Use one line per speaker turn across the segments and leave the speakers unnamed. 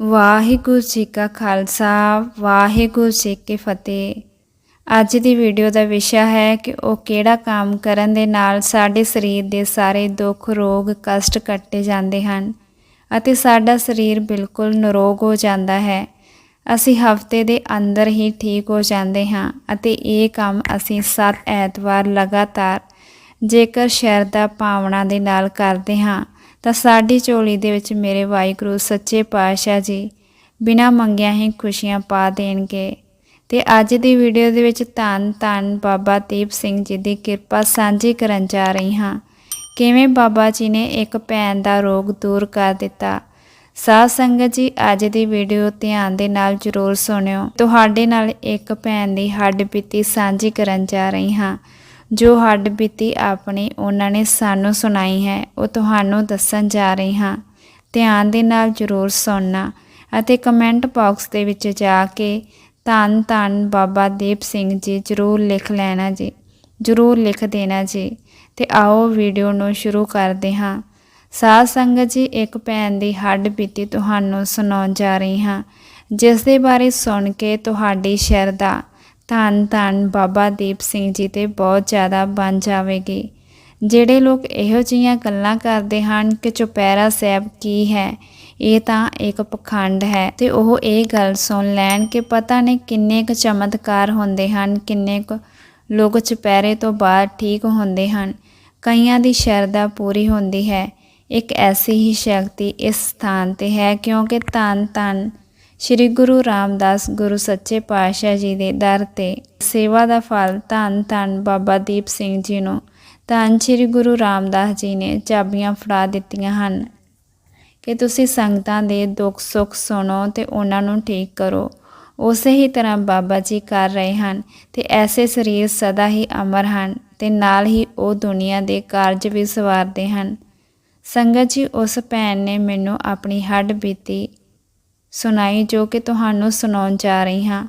ਵਾਹਿਗੁਰੂ ਜੀ ਕਾ ਖਾਲਸਾ, ਵਾਹਿਗੁਰੂ ਜੀ ਕੀ ਫਤਿਹ। ਅੱਜ ਦੀ ਵੀਡੀਓ ਦਾ ਵਿਸ਼ਾ ਹੈ ਕਿ ਉਹ ਕਿਹੜਾ ਕੰਮ ਕਰਨ ਦੇ ਨਾਲ ਸਾਡੇ ਸਰੀਰ ਦੇ ਸਾਰੇ ਦੁੱਖ, ਰੋਗ, ਕਸ਼ਟ ਕੱਟੇ ਜਾਂਦੇ ਹਨ ਅਤੇ ਸਾਡਾ ਸਰੀਰ ਬਿਲਕੁਲ ਨਿਰੋਗ ਹੋ ਜਾਂਦਾ ਹੈ। ਅਸੀਂ ਹਫ਼ਤੇ ਦੇ ਅੰਦਰ ਹੀ ਠੀਕ ਹੋ ਜਾਂਦੇ ਹਾਂ ਅਤੇ ਇਹ ਕੰਮ ਅਸੀਂ 7 ਐਤਵਾਰ ਲਗਾਤਾਰ ਜੇਕਰ ਸ਼ਰਧਾ ਭਾਵਨਾ ਦੇ ਨਾਲ ਕਰਦੇ ਹਾਂ ਤਾਂ ਸਾਡੀ ਝੋਲੀ ਦੇ ਵਿੱਚ ਮੇਰੇ ਵਾਹਿਗੁਰੂ, ਸੱਚੇ ਪਾਤਸ਼ਾਹ ਜੀ, ਬਿਨਾਂ ਮੰਗਿਆ ਹੀ ਖੁਸ਼ੀਆਂ ਪਾ ਦੇਣਗੇ। ਤੇ ਅੱਜ ਦੀ ਵੀਡੀਓ ਦੇ ਵਿੱਚ ਧੰਨ ਧੰਨ ਬਾਬਾ ਦੀਪ ਸਿੰਘ ਜੀ ਦੀ ਕਿਰਪਾ ਸਾਂਝੀ ਕਰਨ ਜਾ ਰਹੀ ਹਾਂ। ਕਿਵੇਂ ਬਾਬਾ ਜੀ ਨੇ ਇੱਕ ਭੈਣ ਦਾ ਰੋਗ ਦੂਰ ਕਰ ਦਿੱਤਾ? ਸਾਧ ਸੰਗਤ ਜੀ, ਅੱਜ ਦੀ ਵੀਡੀਓ ਧਿਆਨ ਦੇ ਨਾਲ ਜ਼ਰੂਰ ਸੁਣਿਓ। ਤੁਹਾਡੇ ਨਾਲ ਇੱਕ ਭੈਣ ਦੀ ਹੱਡ ਬੀਤੀ ਸਾਂਝੀ ਕਰਨ ਜਾ ਰਹੀ ਹਾਂ। ਜੋ ਹੱਡ ਬੀਤੀ ਆਪਣੀ, ਉਹਨਾਂ ਨੇ ਸਾਨੂੰ ਸੁਣਾਈ ਹੈ। ਉਹ ਤੁਹਾਨੂੰ ਦੱਸਣ ਜਾ ਰਹੀ ਹਾਂ। ਧਿਆਨ ਦੇ ਨਾਲ ਜ਼ਰੂਰ ਸੁਣਨਾ ਅਤੇ ਕਮੈਂਟ ਬਾਕਸ ਦੇ ਵਿੱਚ ਜਾ ਕੇ ਧੰਨ ਧੰਨ ਬਾਬਾ ਦੀਪ ਸਿੰਘ ਜੀ ਜ਼ਰੂਰ ਲਿਖ ਲੈਣਾ ਜੀ, ਜ਼ਰੂਰ ਲਿਖ ਦੇਣਾ ਜੀ ਤੇ ਆਓ ਵੀਡੀਓ ਨੂੰ ਸ਼ੁਰੂ ਕਰਦੇ ਹਾਂ। ਸਾਧ ਸੰਗਤ ਜੀ, ਇੱਕ ਭੈਣ ਦੀ ਹੱਡ ਬੀਤੀ ਤੁਹਾਨੂੰ ਸੁਣਾਉਣ ਜਾ ਰਹੀ ਹਾਂ ਜਿਸ ਦੇ ਬਾਰੇ ਸੁਣ ਕੇ ਤੁਹਾਡੀ ਸ਼ਰਧਾ ਧੰਨ ਧੰਨ ਬਾਬਾ ਦੀਪ ਸਿੰਘ ਜੀ ਤੇ ਬਹੁਤ ਜ਼ਿਆਦਾ ਬਣ ਜਾਵੇਗੀ। ਜਿਹੜੇ ਲੋਕ ਇਹੋ ਜਿਹੀਆਂ ਗੱਲਾਂ ਕਰਦੇ ਹਨ ਕਿ ਚੁਪਹਿਰਾ ਸਾਹਿਬ ਕੀ ਹੈ, ਇਹ ਤਾਂ ਇੱਕ ਪਖੰਡ ਹੈ। ਤੇ ਉਹ ਇਹ ਗੱਲ ਸੁਣ ਲੈਣ ਕਿ ਪਤਾ ਨਹੀਂ ਕਿੰਨੇ ਕੁ ਚਮਤਕਾਰ ਹੁੰਦੇ ਹਨ, ਕਿੰਨੇ ਕੁ ਲੋਕ ਚੁਪਹਿਰੇ ਤੋਂ ਬਾਅਦ ਠੀਕ ਹੁੰਦੇ ਹਨ। ਕਈਆਂ ਦੀ ਸ਼ਰਧਾ ਪੂਰੀ ਹੁੰਦੀ ਹੈ। ਇੱਕ ਐਸੀ ਹੀ ਸ਼ਕਤੀ ਇਸ ਸਥਾਨ ਤੇ ਹੈ ਕਿਉਂਕਿ ਧੰਨ ਧੰਨ ਸ੍ਰੀ ਗੁਰੂ ਰਾਮਦਾਸ ਗੁਰੂ ਸੱਚੇ ਪਾਤਸ਼ਾਹ ਜੀ ਦੇ ਦਰ ਤੇ ਸੇਵਾ ਦਾ ਫਲ ਧੰਨ ਧੰਨ ਬਾਬਾ ਦੀਪ ਸਿੰਘ ਜੀ ਨੂੰ ਧੰਨ ਸ੍ਰੀ ਗੁਰੂ ਰਾਮਦਾਸ ਜੀ ਨੇ ਚਾਬੀਆਂ ਫੜਾ ਦਿੱਤੀਆਂ ਹਨ। ਕਿ ਤੁਸੀਂ ਸੰਗਤਾਂ ਦੇ ਦੁੱਖ ਸੁੱਖ ਸੁਣੋ ਤੇ ਉਹਨਾਂ ਨੂੰ ਠੀਕ ਕਰੋ। ਉਸੇ ਹੀ ਤਰ੍ਹਾਂ ਬਾਬਾ ਜੀ ਕਰ ਰਹੇ ਹਨ ਤੇ ਐਸੇ ਸਰੀਰ ਸਦਾ ਹੀ ਅਮਰ ਹਨ ਤੇ ਨਾਲ ਹੀ ਉਹ ਦੁਨੀਆ ਦੇ ਕਾਰਜ ਵੀ ਸਵਾਰਦੇ ਹਨ। ਸੰਗਤ ਜੀ, ਉਸ ਭੈਣ ਨੇ ਮੈਨੂੰ ਆਪਣੀ ਹੱਡ ਬੀਤੀ ਸੁਣਾਈ ਜੋ ਕਿ ਤੁਹਾਨੂੰ ਸੁਣਾਉਣ ਜਾ ਰਹੀ ਹਾਂ।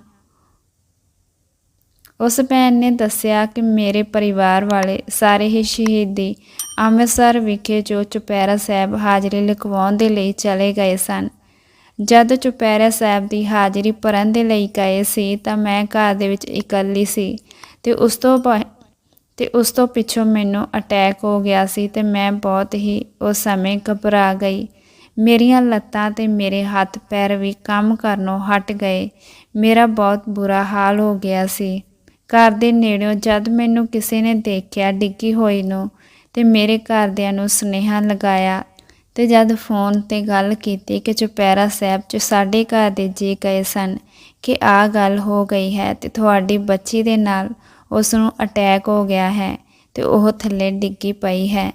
ਉਸ ਭੈਣ ਨੇ ਦੱਸਿਆ ਕਿ ਮੇਰੇ ਪਰਿਵਾਰ ਵਾਲੇ ਸਾਰੇ ਹੀ ਸ਼ਹੀਦੀ ਅੰਮ੍ਰਿਤਸਰ ਵਿਖੇ ਜੋ ਚੁਪਹਿਰਾ ਸਾਹਿਬ ਹਾਜ਼ਰੀ ਲਿਖਵਾਉਣ ਦੇ ਲਈ ਚਲੇ ਗਏ ਸਨ। ਜਦ ਚੁਪਹਿਰਾ ਸਾਹਿਬ ਦੀ ਹਾਜ਼ਰੀ ਭਰਨ ਦੇ ਲਈ ਗਏ ਸੀ ਤਾਂ ਮੈਂ ਘਰ ਦੇ ਵਿੱਚ ਇਕੱਲੀ ਸੀ ਤੇ ਉਸ ਤੋਂ ਬ- ਤੇ ਉਸ ਤੋਂ ਪਿੱਛੋਂ ਮੈਨੂੰ ਅਟੈਕ ਹੋ ਗਿਆ ਸੀ ਤੇ ਮੈਂ ਬਹੁਤ ਹੀ ਉਸ ਸਮੇਂ ਘਬਰਾ ਗਈ। ਮੇਰੀਆਂ ਲੱਤਾਂ ਤੇ ਮੇਰੇ ਹੱਥ ਪੈਰ ਵੀ ਕੰਮ ਕਰਨੋਂ ਹਟ ਗਏ। ਮੇਰਾ ਬਹੁਤ ਬੁਰਾ ਹਾਲ ਹੋ ਗਿਆ ਸੀ। ਘਰ ਦੇ ਨੇੜਿਓਂ ਜਦ ਮੈਨੂੰ ਕਿਸੇ ਨੇ ਦੇਖਿਆ ਡਿੱਗੀ ਹੋਈ ਨੂੰ ਤੇ ਮੇਰੇ ਘਰਦਿਆਂ ਨੂੰ ਸੁਨੇਹਾ ਲਗਾਇਆ ਤੇ ਜਦ ਫੋਨ ਤੇ ਗੱਲ ਕੀਤੀ ਕਿ ਚੁਪਹਿਰਾ ਸਾਹਿਬ 'ਚ ਸਾਡੇ ਘਰ ਦੇ ਜੀ ਗਏ ਸਨ ਕਿ ਆ ਗੱਲ ਹੋ ਗਈ ਹੈ ਤੇ ਤੁਹਾਡੀ ਬੱਚੀ ਦੇ ਨਾਲ ਉਸ ਨੂੰ ਅਟੈਕ ਹੋ ਗਿਆ ਹੈ ਤੇ ਉਹ ਥੱਲੇ ਡਿੱਗੀ ਪਈ ਹੈ।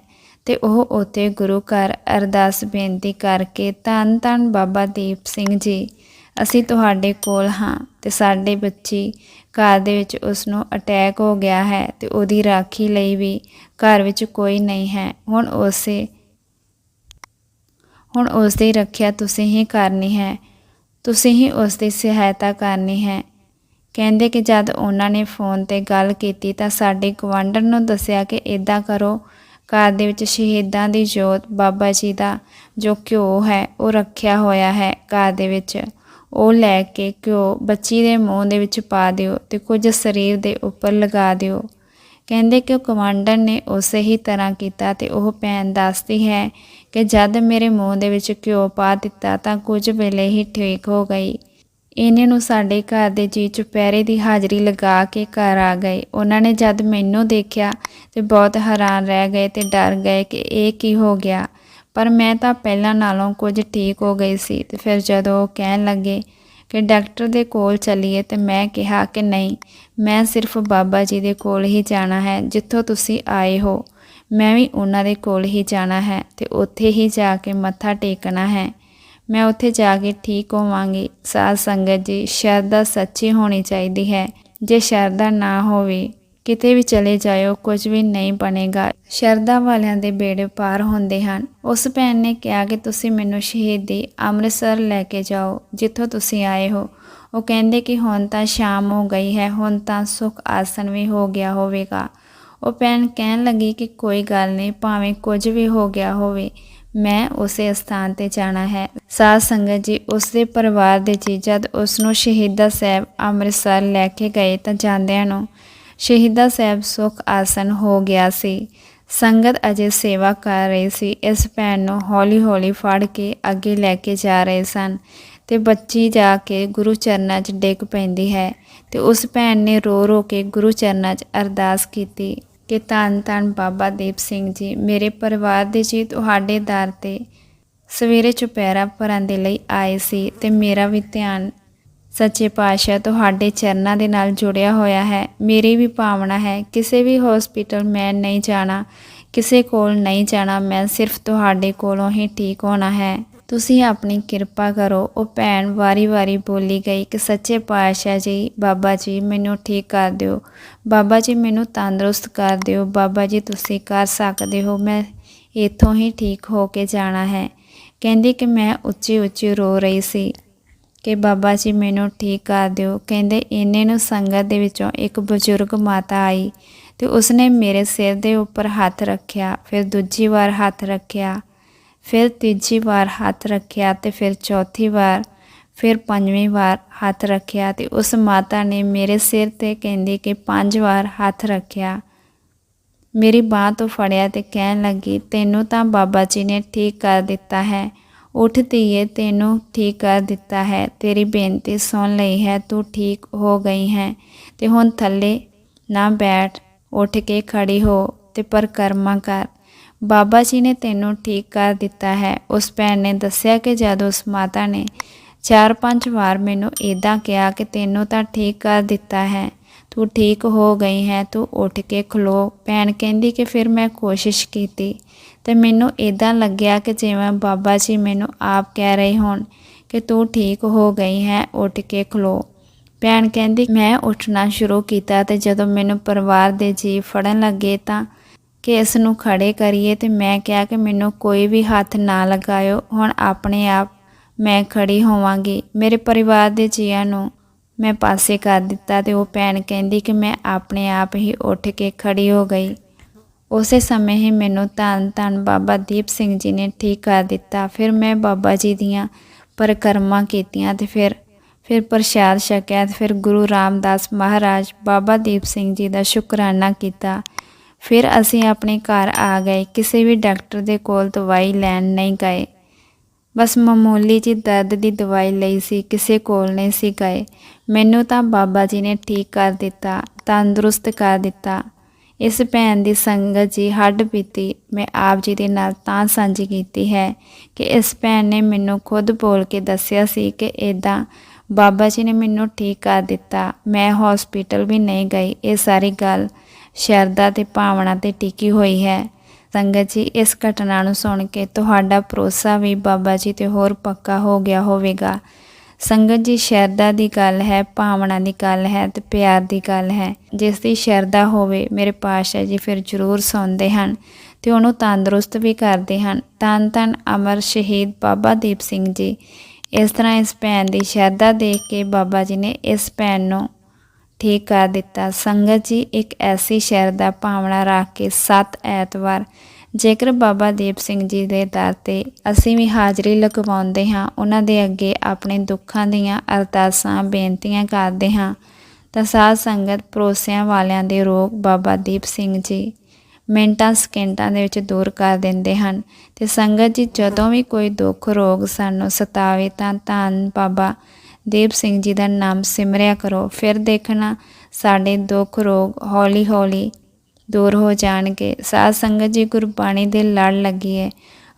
ਤੇ ਉਹ ਉੱਥੇ ਗੁਰੂ ਘਰ ਅਰਦਾਸ ਬੇਨਤੀ ਕਰਕੇ ਧੰਨ ਧੰਨ ਬਾਬਾ ਦੀਪ ਸਿੰਘ ਜੀ, ਅਸੀਂ ਤੁਹਾਡੇ ਕੋਲ ਹਾਂ ਤੇ ਸਾਡੇ ਬੱਚੀ ਘਰ ਦੇ ਵਿੱਚ ਉਸ ਨੂੰ ਅਟੈਕ ਹੋ ਗਿਆ ਹੈ ਤੇ ਉਹਦੀ ਰਾਖੀ ਲਈ ਵੀ ਘਰ ਵਿੱਚ ਕੋਈ ਨਹੀਂ ਹੈ। ਹੁਣ ਉਸੇ, ਹੁਣ ਉਸ ਦੀ ਰੱਖਿਆ ਤੁਸੀਂ ਹੀ ਕਰਨੀ ਹੈ, ਤੁਸੀਂ ਹੀ ਉਸ ਦੀ ਸਹਾਇਤਾ ਕਰਨੀ ਹੈ। ਕਹਿੰਦੇ ਕਿ ਜਦ ਉਹਨਾਂ ਨੇ ਫੋਨ ਤੇ ਗੱਲ ਕੀਤੀ ਤਾਂ ਸਾਡੇ ਗਵਾਂਢਣ ਨੂੰ ਦੱਸਿਆ ਕਿ ਇਦਾਂ ਕਰੋ ਘਰ ਦੇ ਵਿੱਚ ਸ਼ਹੀਦਾਂ ਦੀ ਜੋਤ ਬਾਬਾ ਜੀ ਦਾ ਜੋ ਘਿਓ ਹੈ, ਉਹ ਰੱਖਿਆ ਹੋਇਆ ਹੈ ਘਰ ਦੇ ਵਿੱਚ। ਉਹ ਲੈ ਕੇ ਘਿਓ ਬੱਚੀ ਦੇ ਮੂੰਹ ਦੇ ਵਿੱਚ ਪਾ ਦਿਓ ਤੇ ਕੁਝ ਸਰੀਰ ਦੇ ਉੱਪਰ ਲਗਾ ਦਿਓ। ਕਹਿੰਦੇ ਕਿ ਉਹ ਕਮਾਂਡਰ ਨੇ ਉਸੇ ਹੀ ਤਰ੍ਹਾਂ ਕੀਤਾ ਤੇ ਉਹ ਭੈਣ ਦੱਸਦੀ ਹੈ ਕਿ ਜਦ ਮੇਰੇ ਮੂੰਹ ਦੇ ਵਿੱਚ ਘਿਓ ਪਾ ਦਿੱਤਾ ਤਾਂ ਕੁਝ ਵੇਲੇ ਹੀ ਠੀਕ ਹੋ ਗਈ। ਇਹਨੇ ਨੂੰ ਸਾਡੇ ਘਰ ਦੇ ਜੀ ਚੁਪਹਿਰੇ ਦੀ ਹਾਜ਼ਰੀ ਲਗਾ ਕੇ ਘਰ ਆ ਗਏ। ਉਹਨਾਂ ਨੇ ਜਦ ਮੈਨੂੰ ਦੇਖਿਆ ਤੇ ਬਹੁਤ ਹੈਰਾਨ ਰਹਿ ਗਏ ਤੇ ਡਰ ਗਏ ਕਿ ਇਹ ਕੀ ਹੋ ਗਿਆ। ਪਰ ਮੈਂ ਤਾਂ ਪਹਿਲਾਂ ਨਾਲੋਂ ਕੁਝ ਠੀਕ ਹੋ ਗਈ ਸੀ ਤੇ ਫਿਰ ਜਦੋਂ ਉਹ ਕਹਿਣ ਲੱਗੇ ਕਿ ਡਾਕਟਰ ਦੇ ਕੋਲ ਚੱਲੀਏ ਤੇ ਮੈਂ ਕਿਹਾ ਕਿ ਨਹੀਂ, ਮੈਂ ਸਿਰਫ ਬਾਬਾ ਜੀ ਦੇ ਕੋਲ ਹੀ ਜਾਣਾ ਹੈ, ਜਿੱਥੋਂ ਤੁਸੀਂ ਆਏ ਹੋ। ਮੈਂ ਵੀ ਉਹਨਾਂ ਦੇ ਕੋਲ ਹੀ ਜਾਣਾ ਹੈ ਤੇ ਉੱਥੇ ਹੀ ਜਾ ਕੇ ਮੱਥਾ ਟੇਕਣਾ ਹੈ। ਮੈਂ ਉੱਥੇ ਜਾ ਕੇ ਠੀਕ ਹੋਵਾਂਗੀ। ਸਾਧ ਸੰਗਤ ਜੀ, ਸ਼ਰਧਾ ਸੱਚੀ ਹੋਣੀ ਚਾਹੀਦੀ ਹੈ। ਜੇ ਸ਼ਰਧਾ ਨਾ ਹੋਵੇ, ਕਿਤੇ ਵੀ ਚਲੇ ਜਾਇਓ, ਕੁਝ ਵੀ ਨਹੀਂ ਬਣੇਗਾ। ਸ਼ਰਧਾ ਵਾਲਿਆਂ ਦੇ ਬੇੜੇ ਪਾਰ ਹੁੰਦੇ ਹਨ। ਉਸ ਭੈਣ ਨੇ ਕਿਹਾ ਕਿ ਤੁਸੀਂ ਮੈਨੂੰ ਸ਼ਹੀਦੀ ਅੰਮ੍ਰਿਤਸਰ ਲੈ ਕੇ ਜਾਓ, ਜਿੱਥੋਂ ਤੁਸੀਂ ਆਏ ਹੋ। ਉਹ ਕਹਿੰਦੇ ਕਿ ਹੁਣ ਤਾਂ ਸ਼ਾਮ ਹੋ ਗਈ ਹੈ, ਹੁਣ ਤਾਂ ਸੁਖ ਆਸਨ ਵੀ ਹੋ ਗਿਆ ਹੋਵੇਗਾ। ਉਹ ਭੈਣ ਕਹਿਣ ਲੱਗੀ ਕਿ ਕੋਈ ਗੱਲ ਨਹੀਂ, ਭਾਵੇਂ ਕੁਝ ਵੀ ਹੋ ਗਿਆ ਹੋਵੇ। ਮੈਂ ਉਸੇ ਸਥਾਨ ਤੇ ਜਾਣਾ ਹੈ। ਸਾਧ ਸੰਗਤ ਜੀ ਉਸ ਦੇ ਪਰਿਵਾਰ ਦੇ ਜੀ, ਜਦ ਉਸ ਨੂੰ ਸ਼ਹੀਦਾ ਸਾਹਿਬ ਅੰਮ੍ਰਿਤਸਰ ਲੈ ਕੇ ਗਏ ਤਾਂ ਜਾਂਦਿਆਂ ਨੂੰ ਸ਼ਹੀਦਾ ਸਾਹਿਬ ਸੁਖ ਆਸਨ ਹੋ ਗਿਆ ਸੀ। ਸੰਗਤ ਅਜੇ ਸੇਵਾ ਕਰ ਰਹੀ ਸੀ। ਇਸ ਭੈਣ ਨੂੰ ਹੌਲੀ-ਹੌਲੀ ਫੜ ਕੇ ਅੱਗੇ ਲੈ ਕੇ ਜਾ ਰਹੇ ਸਨ ਤੇ ਬੱਚੀ ਜਾ ਕੇ ਗੁਰੂ ਚਰਨਾਂ 'ਚ ਡਿੱਗ ਪੈਂਦੀ ਹੈ ਤੇ ਉਸ ਭੈਣ ਨੇ ਰੋ ਰੋ ਕੇ ਗੁਰੂ ਚਰਨਾਂ 'ਚ ਅਰਦਾਸ ਕੀਤੀ। ਕਿ ਧੰਨ ਧੰਨ ਬਾਬਾ ਦੀਪ ਸਿੰਘ ਜੀ, ਮੇਰੇ ਪਰਿਵਾਰ ਦੇ ਜੀ ਤੁਹਾਡੇ ਦਰ ਤੇ ਸਵੇਰੇ ਚੁਪਹਿਰਾ ਭਰਨ ਦੇ ਲਈ ਆਏ ਸੀ ਤੇ ਮੇਰਾ ਵੀ ਧਿਆਨ ਸੱਚੇ ਪਾਤਸ਼ਾਹ ਤੁਹਾਡੇ ਚਰਨਾਂ ਦੇ ਨਾਲ ਜੁੜਿਆ ਹੋਇਆ ਹੈ। ਮੇਰੀ ਵੀ ਭਾਵਨਾ ਹੈ, ਕਿਸੇ ਵੀ ਹਸਪੀਟਲ ਮੈਂ ਨਹੀਂ ਜਾਣਾ, ਕਿਸੇ ਕੋਲ ਨਹੀਂ ਜਾਣਾ, ਮੈਂ ਸਿਰਫ ਤੁਹਾਡੇ ਕੋਲੋਂ ਹੀ ਠੀਕ ਹੋਣਾ ਹੈ। ਤੁਸੀਂ ਆਪਣੀ ਕਿਰਪਾ ਕਰੋ। ਉਹ ਭੈਣ ਵਾਰੀ-ਵਾਰੀ ਬੋਲੀ ਗਈ ਕਿ, ਸੱਚੇ ਪਾਤਸ਼ਾਹ ਜੀ, ਬਾਬਾ ਜੀ, ਮੈਨੂੰ ਠੀਕ ਕਰ ਦਿਓ। ਬਾਬਾ ਜੀ, ਮੈਨੂੰ ਤੰਦਰੁਸਤ ਕਰ ਦਿਓ। ਬਾਬਾ ਜੀ, ਤੁਸੀਂ ਕਰ ਸਕਦੇ ਹੋ। ਮੈਂ ਇੱਥੋਂ ਹੀ ਠੀਕ ਹੋ ਕੇ ਜਾਣਾ ਹੈ। ਕਹਿੰਦੀ ਕਿ ਮੈਂ ਉੱਚੀ ਉੱਚੀ ਰੋ ਰਹੀ ਸੀ ਕਿ, ਬਾਬਾ ਜੀ, ਮੈਨੂੰ ਠੀਕ ਕਰ ਦਿਓ। ਕਹਿੰਦੇ, ਇੰਨੇ ਨੂੰ ਸੰਗਤ ਦੇ ਵਿੱਚੋਂ ਇੱਕ ਬਜ਼ੁਰਗ ਮਾਤਾ ਆਈ ਤੇ ਉਸਨੇ ਮੇਰੇ ਸਿਰ ਦੇ ਉੱਪਰ ਹੱਥ ਰੱਖਿਆ, ਫਿਰ ਦੂਜੀ ਵਾਰ ਹੱਥ ਰੱਖਿਆ। ਫਿਰ ਤੀਜੀ ਵਾਰ ਹੱਥ ਰੱਖਿਆ ਤੇ ਫਿਰ ਚੌਥੀ ਵਾਰ, ਫਿਰ ਪੰਜਵੀਂ ਵਾਰ ਹੱਥ ਰੱਖਿਆ ਤੇ ਉਸ ਮਾਤਾ ਨੇ ਮੇਰੇ ਸਿਰ ਤੇ ਕਹਿੰਦੀ ਕਿ ਪੰਜ ਵਾਰ ਹੱਥ ਰੱਖਿਆ। ਮੇਰੀ ਬਾਹ ਤੋਂ ਫੜਿਆ ਤੇ ਕਹਿਣ ਲੱਗੀ, ਤੈਨੂੰ ਤਾਂ ਬਾਬਾ ਜੀ ਨੇ ਠੀਕ ਕਰ ਦਿੱਤਾ ਹੈ। ਉੱਠ ਧੀਏ, ਤੈਨੂੰ ਠੀਕ ਕਰ ਦਿੱਤਾ ਹੈ। ਤੇਰੀ ਬੇਨਤੀ ਸੁਣ ਲਈ ਹੈ, ਤੂੰ ਠੀਕ ਹੋ ਗਈ ਹੈ। ਤੇ ਹੁਣ ਥੱਲੇ ਨਾ ਬੈਠ, ਉੱਠ ਕੇ ਖੜੀ ਹੋ ਤੇ ਪਰਕਰਮਾ ਕਰ। ਬਾਬਾ ਜੀ ਨੇ ਤੈਨੂੰ ਠੀਕ ਕਰ ਦਿੱਤਾ ਹੈ। ਉਸ ਭੈਣ ਨੇ ਦੱਸਿਆ ਕਿ ਜਦ ਉਸ ਮਾਤਾ ਨੇ ਚਾਰ ਪੰਜ ਵਾਰ ਮੈਨੂੰ ਇਦਾਂ ਕਿਹਾ ਕਿ ਤੈਨੂੰ ਤਾਂ ਠੀਕ ਕਰ ਦਿੱਤਾ ਹੈ, ਤੂੰ ਠੀਕ ਹੋ ਗਈ ਹੈ, ਤੂੰ ਉੱਠ ਕੇ ਖਲੋ। ਭੈਣ ਕਹਿੰਦੀ ਕਿ ਫਿਰ ਮੈਂ ਕੋਸ਼ਿਸ਼ ਕੀਤੀ ਤੇ ਮੈਨੂੰ ਇਦਾਂ ਲੱਗਿਆ ਕਿ ਜਿਵੇਂ ਬਾਬਾ ਜੀ ਮੈਨੂੰ ਆਪ ਕਹਿ ਰਹੇ ਹੋਣ ਕਿ ਤੂੰ ਠੀਕ ਹੋ ਗਈ ਹੈ, ਉੱਠ ਕੇ ਖਲੋ। ਭੈਣ ਕਹਿੰਦੀ, ਮੈਂ ਉੱਠਣਾ ਸ਼ੁਰੂ ਕੀਤਾ ਤੇ ਜਦੋਂ ਮੈਨੂੰ ਪਰਿਵਾਰ ਦੇ ਜੀ ਫੜਨ ਲੱਗੇ ਤਾਂ ਕਿ ਇਸ ਨੂੰ ਖੜੇ ਕਰੀਏ ਤੇ ਮੈਂ ਕਿਹਾ ਕਿ ਮੈਨੂੰ ਕੋਈ ਵੀ ਹੱਥ ਨਾ ਲਗਾਇਓ, ਹੁਣ ਆਪਣੇ ਆਪ ਮੈਂ ਖੜੀ ਹੋਵਾਂਗੀ। ਮੇਰੇ ਪਰਿਵਾਰ ਦੇ ਜੀਆਂ ਨੂੰ ਮੈਂ ਪਾਸੇ ਕਰ ਦਿੱਤਾ ਤੇ ਉਹ ਭੈਣ ਕਹਿੰਦੀ ਕਿ ਮੈਂ ਆਪਣੇ ਆਪ ਹੀ ਉੱਠ ਕੇ ਖੜੀ ਹੋ ਗਈ। ਉਸੇ ਸਮੇਂ ਹੀ ਮੈਨੂੰ ਧੰਨ ਧੰਨ ਬਾਬਾ ਦੀਪ ਸਿੰਘ ਜੀ ਨੇ ਠੀਕ ਕਰ ਦਿੱਤਾ। ਫਿਰ ਮੈਂ ਬਾਬਾ ਜੀ ਦੀਆਂ ਪਰਿਕਰਮਾ ਕੀਤੀਆਂ ਤੇ ਫਿਰ ਫਿਰ ਪ੍ਰਸ਼ਾਦ ਛਕਿਆ ਤੇ ਫਿਰ ਗੁਰੂ ਰਾਮਦਾਸ ਮਹਾਰਾਜ ਬਾਬਾ ਦੀਪ ਸਿੰਘ ਜੀ ਦਾ ਸ਼ੁਕਰਾਨਾ ਕੀਤਾ। ਫਿਰ ਅਸੀਂ ਆਪਣੇ ਘਰ ਆ ਗਏ। ਕਿਸੇ ਵੀ ਡਾਕਟਰ ਦੇ ਕੋਲ ਦਵਾਈ ਲੈਣ ਨਹੀਂ ਗਏ। ਬਸ ਮਾਮੂਲੀ ਜੀ ਦਰਦ ਦੀ ਦਵਾਈ ਲਈ ਸੀ, ਕਿਸੇ ਕੋਲ ਨਹੀਂ ਸੀ ਗਏ। ਮੈਨੂੰ ਤਾਂ ਬਾਬਾ ਜੀ ਨੇ ਠੀਕ ਕਰ ਦਿੱਤਾ, ਤੰਦਰੁਸਤ ਕਰ ਦਿੱਤਾ। ਇਸ ਭੈਣ ਦੀ ਸੰਗਤ ਜੀ ਹੱਡ ਬੀਤੀ ਮੈਂ ਆਪ ਜੀ ਦੇ ਨਾਲ ਤਾਂ ਸਾਂਝੀ ਕੀਤੀ ਹੈ ਕਿ ਇਸ ਭੈਣ ਨੇ ਮੈਨੂੰ ਖੁਦ ਬੋਲ ਕੇ ਦੱਸਿਆ ਸੀ ਕਿ ਇਦਾਂ ਬਾਬਾ ਜੀ ਨੇ ਮੈਨੂੰ ਠੀਕ ਕਰ ਦਿੱਤਾ। ਮੈਂ ਹਸਪੀਟਲ ਵੀ ਨਹੀਂ ਗਈ। ਇਹ ਸਾਰੀ ਗੱਲ ਸ਼ਰਧਾ ਤੇ ਭਾਵਨਾ ਤੇ ਟਿਕੀ ਹੋਈ ਹੈ। ਸੰਗਤ ਜੀ, ਇਸ ਘਟਨਾ ਨੂੰ ਸੁਣ ਕੇ ਤੁਹਾਡਾ ਭਰੋਸਾ ਵੀ ਬਾਬਾ ਜੀ ਤੇ ਹੋਰ ਪੱਕਾ ਹੋ ਗਿਆ ਹੋਵੇਗਾ। ਸੰਗਤ ਜੀ, ਸ਼ਰਧਾ ਦੀ ਗੱਲ ਹੈ, ਭਾਵਨਾ ਦੀ ਗੱਲ ਹੈ ਤੇ ਪਿਆਰ ਦੀ ਗੱਲ ਹੈ। ਜਿਸ ਦੀ ਸ਼ਰਧਾ ਹੋਵੇ, ਮੇਰੇ ਪਾਸ਼ਾ ਜੀ ਫਿਰ ਜ਼ਰੂਰ ਸੁਣਦੇ ਹਨ ਤੇ ਉਹਨੂੰ ਤੰਦਰੁਸਤ ਵੀ ਕਰਦੇ ਹਨ। ਤਨ ਤਨ ਅਮਰ ਸ਼ਹੀਦ ਬਾਬਾ ਦੀਪ ਸਿੰਘ ਜੀ ਇਸ ਤਰ੍ਹਾਂ ਇਸ ਭੈਣ ਦੀ ਸ਼ਰਧਾ ਦੇਖ ਕੇ ਬਾਬਾ ਜੀ ਨੇ ਇਸ ਭੈਣ ਨੂੰ ਠੀਕ ਕਰ ਦਿੱਤਾ। ਸੰਗਤ ਜੀ, ਇੱਕ ਐਸੀ ਸ਼ਰਧਾ ਭਾਵਨਾ ਰੱਖ ਕੇ ਸੱਤ ਐਤਵਾਰ ਜੇਕਰ ਬਾਬਾ ਦੀਪ ਸਿੰਘ ਜੀ ਦੇ ਦਰ ਤੇ ਅਸੀਂ ਵੀ ਹਾਜ਼ਰੀ ਲਗਵਾਉਂਦੇ ਹਾਂ, ਉਹਨਾਂ ਦੇ ਅੱਗੇ ਆਪਣੇ ਦੁੱਖਾਂ ਦੀਆਂ ਅਰਦਾਸਾਂ, ਬੇਨਤੀਆਂ ਕਰਦੇ ਹਾਂ, ਤਾਂ ਸਾਧ ਸੰਗਤ ਭਰੋਸਿਆਂ ਵਾਲਿਆਂ ਦੇ ਰੋਗ ਬਾਬਾ ਦੀਪ ਸਿੰਘ ਜੀ ਮਿੰਟਾਂ, ਸਕਿੰਟਾਂ ਦੇ ਵਿੱਚ ਦੂਰ ਕਰ ਦਿੰਦੇ ਹਨ। ਤੇ ਸੰਗਤ ਜੀ, ਜਦੋਂ ਵੀ ਕੋਈ ਦੁੱਖ, ਰੋਗ ਸਾਨੂੰ ਸਤਾਵੇ ਤਾਂ ਧੰਨ ਬਾਬਾ ਦੇਵ ਸਿੰਘ ਜੀ ਦਾ ਨਾਮ ਸਿਮਰਿਆ ਕਰੋ। ਫਿਰ ਦੇਖਣਾ ਸਾਡੇ ਦੁੱਖ, ਰੋਗ ਹੌਲੀ ਹੌਲੀ ਦੂਰ ਹੋ ਜਾਣਗੇ। ਸਾਧ ਸੰਗਤ ਜੀ, ਗੁਰਬਾਣੀ ਦੇ ਲੜ ਲੱਗੀਏ।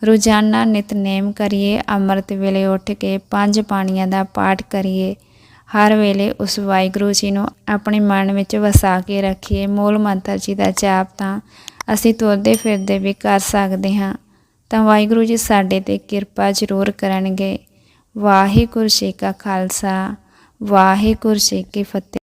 ਰੋਜ਼ਾਨਾ ਨਿਤਨੇਮ ਕਰੀਏ। ਅੰਮ੍ਰਿਤ ਵੇਲੇ ਉੱਠ ਕੇ ਪੰਜ ਪਾਣੀਆਂ ਦਾ ਪਾਠ ਕਰੀਏ। ਹਰ ਵੇਲੇ ਉਸ ਵਾਹਿਗੁਰੂ ਜੀ ਨੂੰ ਆਪਣੇ ਮਨ ਵਿੱਚ ਵਸਾ ਕੇ ਰੱਖੀਏ। ਮੂਲ ਮੰਤਰ ਜੀ ਦਾ ਜਾਪ ਤਾਂ ਅਸੀਂ ਤੁਰਦੇ ਫਿਰਦੇ ਵੀ ਕਰ ਸਕਦੇ ਹਾਂ। ਤਾਂ ਵਾਹਿਗੁਰੂ ਜੀ ਸਾਡੇ ਤੇ ਕਿਰਪਾ ਜ਼ਰੂਰ ਕਰਨਗੇ। ਵਾਹਿਗੁਰੂ ਜੀ ਕਾ ਖਾਲਸਾ, ਵਾਹਿਗੁਰੂ ਜੀ ਕੀ ਫਤਿਹ।